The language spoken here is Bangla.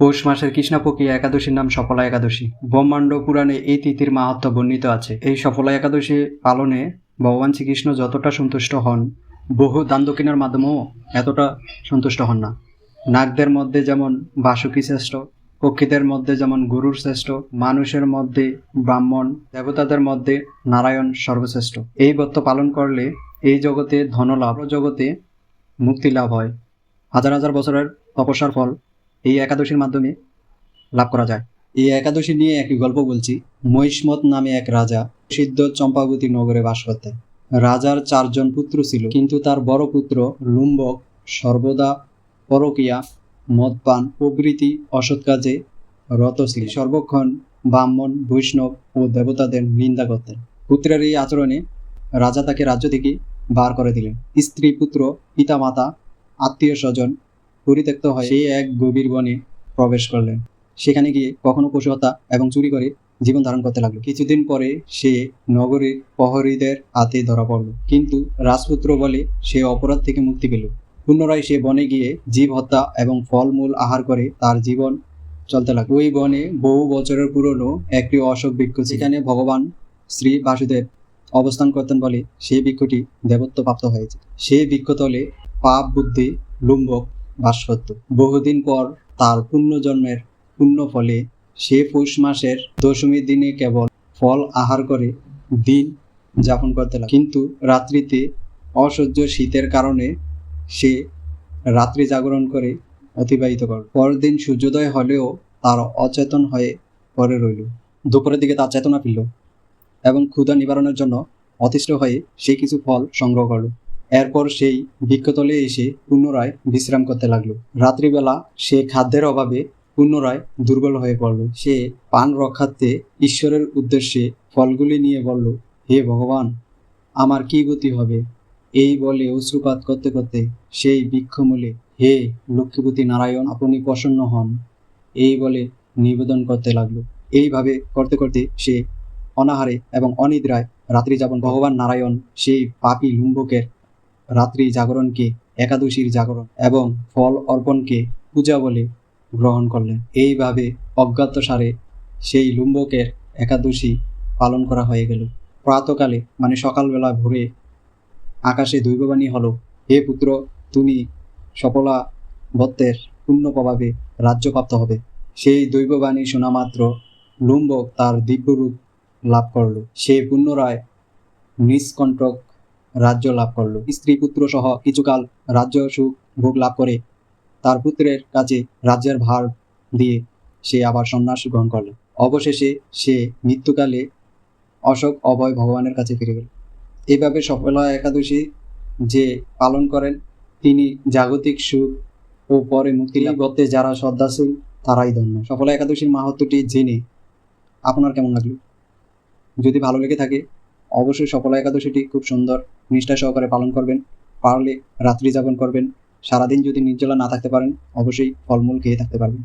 পৌষ মাসের কৃষ্ণপক্ষী একাদশীর নাম সফলা একাদশী। ব্রহ্মাণ্ড পুরাণে এই তিথির মাহাত্ম বর্ণিত আছে। এই সফলা একাদশী পালনে ভগবান শ্রীকৃষ্ণ যতটা সন্তুষ্ট হন, বহু দান দক্ষিণার মাধ্যমেও এতটা সন্তুষ্ট হন না। নাগদের মধ্যে যেমন বাসুকী শ্রেষ্ঠ, পক্ষীদের মধ্যে যেমন গুরুর শ্রেষ্ঠ, মানুষের মধ্যে ব্রাহ্মণ, দেবতাদের মধ্যে নারায়ণ সর্বশ্রেষ্ঠ। এই ব্রত পালন করলে এই জগতে ধনলাভ, জগতে মুক্তি লাভ হয়। হাজার হাজার বছরের তপস্যার ফল এই একাদশীর মাধ্যমে লাভ করা যায়। এই একাদশী নিয়ে একটি গল্প বলছি। মহিষ্মত নামে এক রাজা সিদ্ধ চম্পাবতী নগরে বাস করতেন। রাজার চারজন পুত্র ছিল, কিন্তু তার বড় পুত্র লুম্বক সর্বদা পরকিয়া, মদপান, প্রভৃতি অসৎ কাজে রত ছিল। সর্বক্ষণ ব্রাহ্মণ, বৈষ্ণব ও দেবতাদের নিন্দা করতেন। পুত্রের এই আচরণে রাজা তাকে রাজ্য থেকে বার করে দিলেন। স্ত্রী, পুত্র, পিতামাতা আত্মীয় স্বজন পরিত্যক্ত হয়ে। সে এক গভীর বনে প্রবেশ করলেন। সেখানে গিয়ে কখনো পশু হত্যা এবং চুরি করে জীবন ধারণ করতে লাগল। কিছুদিন পরে সে নগরীর প্রহরীদের হাতে ধরা পড়ল। কিন্তু রাজপুত্র বলে সে অপরাধ থেকে মুক্তি পেল। পুনরায় সে বনে গিয়ে জীব হত্যা এবং ফলমূল আহার করে তার জীবন চলতে লাগল। ওই বনে বহু বছরের পুরনো একটি অশোক বৃক্ষ। সেখানে ভগবান শ্রী বাসুদেব অবস্থান করতেন বলে সেই বৃক্ষটি দেবত্ব প্রাপ্ত হয়েছে। সেই বৃক্ষতলে পাপ, বুদ্ধি, লুম্বক বাস করত বহুদিন পর তার পুণ্যজন্মের পুণ্য ফলে সে পৌষ মাসের দশমীর দিনে কেবল ফল আহার করে দিন যাপন করতে লাগে কিন্তু রাত্রিতে অসহ্য শীতের কারণে সে রাত্রি জাগরণ করে অতিবাহিত করে পরদিন সূর্যোদয় হলেও তার অচেতন হয়ে পরে রইল। দুপুরের দিকে তার চেতনা ফিরল এবং ক্ষুধা নিবারণের জন্য অতিষ্ঠ হয়ে সে কিছু ফল সংগ্রহ করল। এরপর সেই বৃক্ষতলে এসে পুনরায় বিশ্রাম করতে লাগল। রাত্রিবেলা সে খাদ্যের অভাবে পুনরায় দুর্বল হয়ে পড়ল। সে পান রক্ষার্থে ঈশ্বরের উদ্দেশ্যে ফলগুলি নিয়ে বলল, হে ভগবান, আমার কি গতি হবে? এই বলে অশ্রুপাত করতে করতে সেই বৃক্ষমূলে হে লক্ষ্মীপতি নারায়ণ, আপনি প্রসন্ন হন। এই বলে নিবেদন করতে লাগল। এইভাবে করতে করতে সে অনাহারে এবং অনিদ্রায় রাত্রি যাপন ভগবান নারায়ণ সেই পাপি লুম্বকের রাত্রি জাগরণকে, একাদশীর জাগরণ এবং ফল অর্পণকে পূজা বলে গ্রহণ করলেন। এইভাবে অজ্ঞাতসারে সেই লুম্বকের একাদশী পালন করা হয়ে গেল। প্রাতকালে মানে সকালবেলা ভোরে আকাশে দৈববাণী হলো, হে পুত্র, তুমি সফলা ভত্তের পূর্ণ প্রভাবে রাজ্যপ্রাপ্ত হবে। সেই দৈববাণী শোনা মাত্র লুম্বক তার দিব্যরূপ লাভ করল। সে পুনরায় নিষ্কণ্টক রাজ্য লাভ করল। স্ত্রী পুত্র সহ কিছুকাল রাজ্য সুখ ভোগ লাভ করে তার পুত্রের কাছে রাজ্যের ভার দিয়ে সে আবার সন্ন্যাস গ্রহণ করল। অবশেষে সে মৃত্যুকালে অশোক অভয় ভগবানের কাছে ফিরে গেল। এইভাবে সফলা একাদশী যে পালন করেন, তিনি জাগতিক সুখ ও পরে মুক্তি করতে যারা শ্রদ্ধাশীল, তারাই ধন্য। সফলা একাদশীর মাহাত্মটি জেনে আপনার কেমন লাগল? যদি ভালো লেগে থাকে, অবশ্যই সফলা একাদশীটি। খুব সুন্দর নিষ্ঠা সহকারে পালন করবেন। পারলে রাত্রি যাপন করবেন। সারাদিন যদি নির্জলা না থাকতে পারেন, অবশ্যই ফলমূল খেয়ে থাকতে পারবেন।